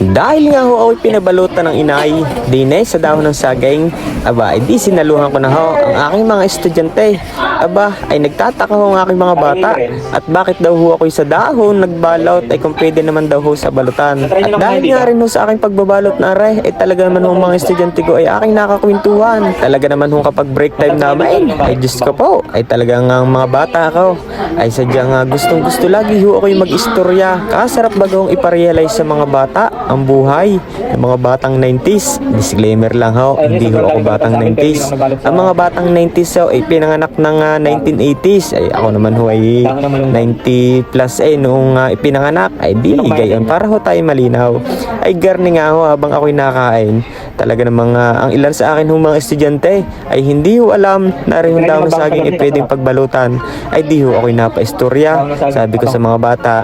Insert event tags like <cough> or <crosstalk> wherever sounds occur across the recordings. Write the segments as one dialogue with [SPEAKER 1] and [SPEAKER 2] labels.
[SPEAKER 1] Dahil nga ho ako'y pinabalutan ng inay, dinay sa dahon ng saging, aba, ay di sinaluhan ko na ho ang aking mga estudyante. Aba, ay nagtataka ho ang aking mga bata at bakit daw ho ako'y sa dahon nagbalot ay kung pwede naman daw ho sa balutan. At dahil nga rin ho sa aking pagbabalot na aray, ay talaga naman ho mga estudyante ko ay aking nakakwentuhan. Talaga naman ho kapag break time namin, ay Diyos ko po, ay talagang ang mga bata ko ay sadyang uh, gustong gusto lagi ho ako'y mag-istorya. Kasarap bagong iparealize sa mga bata ang buhay ng mga batang 90s. Disclaimer lang ho, hindi ho ako batang 90s. Ang mga batang 90s ho ay pinanganak ng ah, 1980s. Ay ako naman ho ay 90 plus eh noong ah, ipinanganak. Ay di, gayon para ho tayo malinaw. Ay garni nga ho habang ako'y nakain. Talaga namang ah, ang ilan sa akin ho mga estudyante ay hindi ho alam na rin na saging ay pwedeng pagbalutan. Ay di ho ako'y napaistorya. Sabi ko sa mga bata,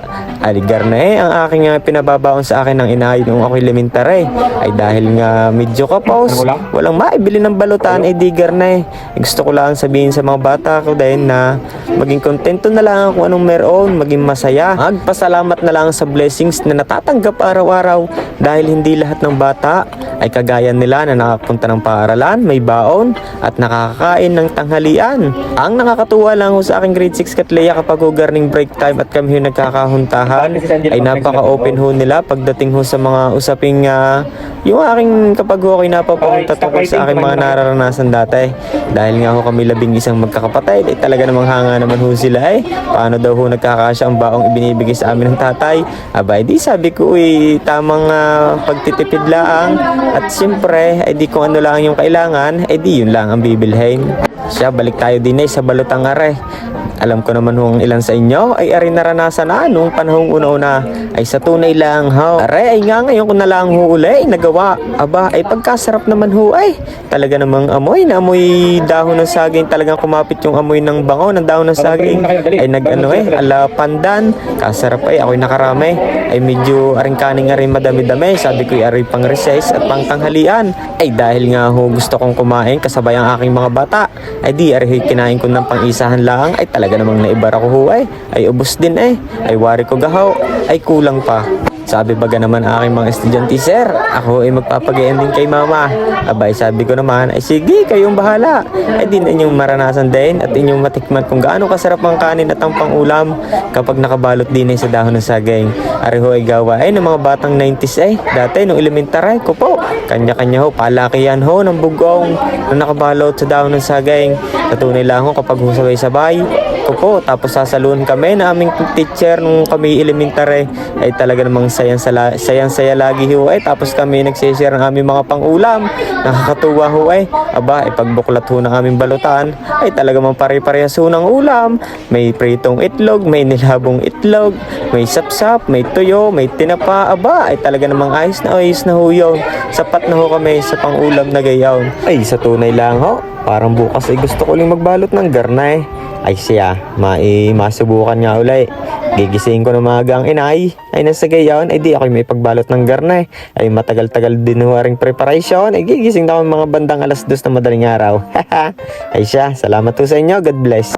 [SPEAKER 1] aligar na eh ang aking ah, pinababaon sa akin ng inay nung ako'y elementary. Ay dahil nga medyo kapos, walang maibili ng balutan, ay digar na eh. Gusto ko lang sabihin sa mga bata ko din na maging kontento na lang kung anong meron, maging masaya. Magpasalamat na lang sa blessings na natatanggap araw-araw dahil hindi lahat ng bata ay kagaya nila na nakapunta ng paaralan, may baon at nakakakain ng tanghalian. Ang nakakatuwa lang ho sa aking grade 6 katleya kapag ho garning break time at kami ho nagkakahuntahan ay napaka-open ho nila pagdating ho sa mga usaping ah, yung aking kapag ho ako'y napapunta tungkol sa aking mga nararanasan dati. Dahil nga ho kami labing isang magkakapatid, eh talaga namang hanga naman ho sila eh. Paano daw ho nagkakasya ang baong ibinibigay sa amin ng tatay? Aba, di sabi ko eh, tamang ah, pagtitipid lang. At siyempre, eh di kung ano lang yung kailangan, eh di yun lang ang bibilhin. Siya, balik tayo din eh sa balutang are. Alam ko naman kung ilan sa inyo ay ari naranasan na nung panahong una-una. Ay sa tunay lang ho. Are ay nga ngayon ko na lang ho uli ay nagawa. Aba ay pagkasarap naman ho ay. Talaga namang amoy na amoy dahon ng saging. Talagang kumapit yung amoy ng bango ng dahon ng saging. ay nag-ano eh ala pandan. Kasarap ay ako'y nakarami. Ay medyo aring kaning aring madami-dami. Sabi ko ay pang recess at pang tanghalian. Ay dahil nga ho gusto kong kumain kasabay ang aking mga bata. Ay di ari kinain ko ng pang-isahan lang. Ay talaga namang naibara ko ho ay ay ubos din eh ay wari ko gahaw ay kulang pa sabi baga naman aking mga estudyante, Sir, ako ay magpapag-ending kay mama. Abay, sabi ko naman, ay sige, kayong bahala. Ay din inyong maranasan din at inyong matikman kung gaano kasarap ang kanin at ang pangulam kapag nakabalot din ay sa dahon ng saging. Ariho ay gawa ay ng mga batang 90s eh. Dati nung elementary ko po, kanya-kanya ho, palakihan ho ng bugong na nakabalot sa dahon ng saging. Natunay lang ho kapag husabay-sabay ko po. Tapos sasaluhan kami na aming teacher nung kami elementary. Ay talaga namang sayang sala, sayang saya lagi ho ay tapos kami nagsishare ng aming mga pangulam. Nakakatuwa ho ay aba ay pagbuklat ho ng aming balutan. Ay talaga mang pare-parehas ho ng ulam. May pritong itlog may nilabong itlog may sapsap may tuyo may tinapa. Aba ay talaga namang ayos na ayos na ho yun. Sapat na ho kami sa pangulam na gayaw. Ay sa tunay lang ho. Parang bukas ay gusto ko lang magbalot ng garnay ay siya, mai masubukan nga ulay. Gigising ko na maaga ang inay, ay nasa gayon, ay di ako may pagbalot ng garne. Ay matagal-tagal din ho ring preparation, ay gigising na ako mga bandang alas dos na madaling araw. <laughs> ay siya, salamat po sa inyo, God bless.